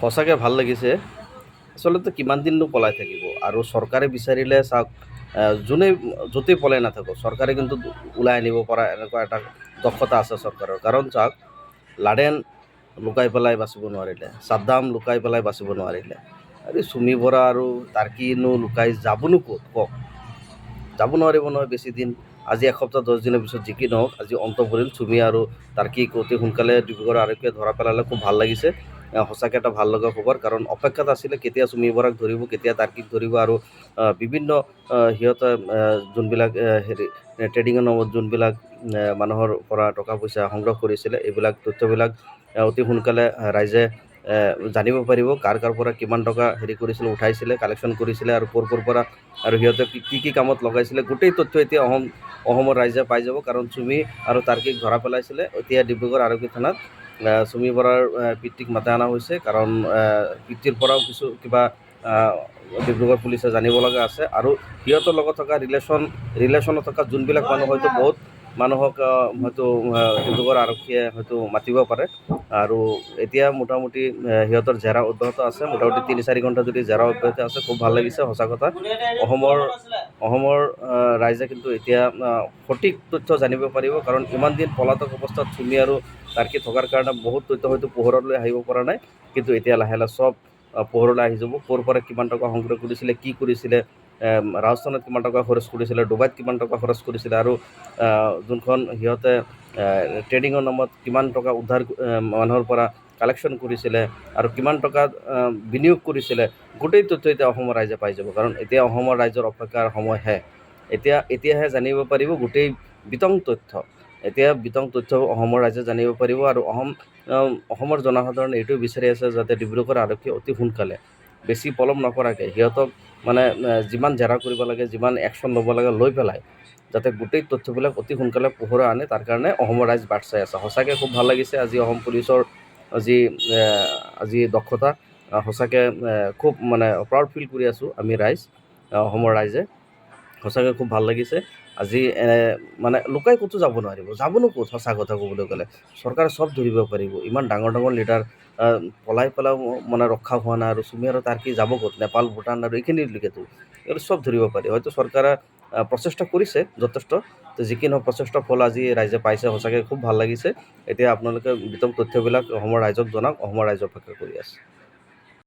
সঁচাকৈ ভালো লাগিছে। আচলতে কিমান দিননো পলাই থাকিব? আৰু চৰকাৰে বিচাৰিলে চাওক যোনে, য'তেই পলাই নাথাকক, চৰকাৰে কিন্তু ওলাই আনিব পৰা এনেকুৱা এটা দক্ষতা আছে চৰকাৰৰ। কাৰণ চাওক, লাডেন লুকাই পেলাই বাচিব নোৱাৰিলে, চাদ্দাম লুকাই পেলাই বাচিব নোৱাৰিলে, আৰু চুমি বৰা আৰু তাৰ্কিনো লুকাই যাবনো ক'ত, কওক? যাব নোৱাৰিব নহয় বেছি দিন। আজি এসপ্তাহ, দহ দিনৰ পিছত যি কি নহওক, আজি অন্ত পৰিল চুমি আৰু তাৰ্কিক অতি সোনকালে ডিব্ৰুগড় আৰক্ষীয়ে ধৰা পেলালে, খুব ভালো লাগিছে। সঁচাকৈ এটা ভালো লগা খবৰ। কাৰণ অপেক্ষাত আছিলে কেতিয়া চুমি বৰাক ধৰিব, কেতিয়া তাৰ্কিক ধৰিব আৰু বিভিন্ন সিহঁতে যোনবিলাক হেৰি ট্ৰেডিঙৰ নামত যোনবিলাক মানুহৰ পৰা টকা পইচা সংগ্ৰহ কৰিছিলে, এইবিলাক তথ্যবিলাক অতি সোনকালে ৰাইজে জানিব পাৰিব, কাৰ কাৰ পৰা কিমান টকা হেৰি কৰিছিলে, উঠাইছিলে কালেকশ্যন কৰিছিলে আৰু ক'ৰ ক'ৰ পৰা, আৰু সিহঁতে কি কি কামত লগাইছিলে, গোটেই তথ্য এতিয়া অসম, অসমৰ ৰাইজে পাই যাব। কাৰণ চুমি আৰু তাৰ্কিক ধৰা পেলাইছিলে, এতিয়া ডিব্ৰুগড় আৰক্ষী থানাত চুমি বৰাৰ পিতৃক মাতি অনা হৈছে। কাৰণ পিতৃৰ পৰাও কিছু কিবা ডিব্ৰুগড় পুলিচে জানিব লগা আছে। আৰু সিহঁতৰ লগত থকা ৰিলেশ্যন ৰিলেশ্যনত থকা যোনবিলাক মানুহ হয়তো বহুত মানুহক হয়তো ডিব্ৰুগড় আৰক্ষীয়ে হয়তো মাতিব পাৰে। আৰু এতিয়া মোটামুটি সিহঁতৰ জেৰা অব্যাহত আছে। মোটামুটি তিনি, চাৰি ঘণ্টা যদি জেৰা অব্যাহত আছে, খুব ভালো লাগিছে, সঁচা কথা। অসমৰ অসমৰ ৰাইজে কিন্তু এতিয়া সঠিক তথ্য জানিব পাৰিব। কাৰণ ইমান দিন পলাতক অৱস্থাত চুমি আৰু তাৰ্কি থকাৰ কাৰণে বহুত তথ্য হয়তো পোহৰলৈ আহিব পৰা নাই। কিন্তু এতিয়া লাহে লাহে চব পোহৰলৈ আহি যাব। ক'ৰ পৰা কিমান টকা সংগ্ৰহ কৰিছিলে, কি কৰিছিলে ৰাজস্থানত কিমান টকা খৰচ কৰিছিলে, ডুবাইত কিমান টকা খৰচ কৰিছিলে আৰু যোনখন সিহঁতে ট্ৰেডিঙৰ নামত কিমান টকা উদ্ধাৰ মানুহৰ পৰা কালেকশ্যন কৰিছিলে আৰু কিমান টকা বিনিয়োগ কৰিছিলে, গোটেই তথ্য এতিয়া অসমৰ ৰাইজে পাই যাব। কাৰণ এতিয়া অসমৰ ৰাইজৰ অপেক্ষাৰ সময় হে এতিয়া, এতিয়াহে জানিব পাৰিব গোটেই বিতং তথ্য। এতিয়া বিতং তথ্য অসমৰ ৰাইজে জানিব পাৰিব আৰু অসম অসমৰ জনসাধাৰণে এইটোৱে বিচাৰি আছে যাতে ডিব্ৰুগড় আৰক্ষী অতি সোনকালে বেছি পলম নকৰাকৈ সিহঁতক মানে যিমান জেৰা কৰিব লাগে, যিমান একশ্যন ল'ব লাগে, লৈ পেলাই যাতে গোটেই তথ্যবিলাক অতি সোনকালে পোহৰা আনে, তাৰ কাৰণে অসমৰ ৰাইজ বাট চাই আছে। সঁচাকৈ খুব ভালো লাগিছে আজি অসম পুলিচৰ যি আজি দক্ষতা, সঁচাকৈ খুব মানে প্ৰাউড ফিল কৰি আছোঁ আমি ৰাইজ, অসমৰ ৰাইজে। সঁচাকৈ খুব ভালো লাগিছে। আজি মানে লুকাই ক'তো যাব নোৱাৰিব, যাবনো ক'ত? সঁচা কথা ক'বলৈ গ'লে। চৰকাৰে চব ধৰিব পাৰিব। ইমান ডাঙৰ ডাঙৰ লিডাৰ পলাই পেলাইও মানে ৰক্ষা হোৱা নাই আৰু চুমি আৰু তাৰ্কি যাব ক'ত? নেপাল, ভূটান আৰু এইখিনিলৈকেতো এইটো চব ধৰিব পাৰি। হয়তো চৰকাৰে প্ৰচেষ্টা কৰিছে যথেষ্ট। যি কি নহওক প্ৰচেষ্টাৰ ফল আজি ৰাইজে পাইছে, সঁচাকৈ খুব ভালো লাগিছে। এতিয়া আপোনালোকে বিতং তথ্যবিলাক অসমৰ ৰাইজক জনাওক, অসমৰ ৰাইজৰ অপেক্ষা কৰি আছে।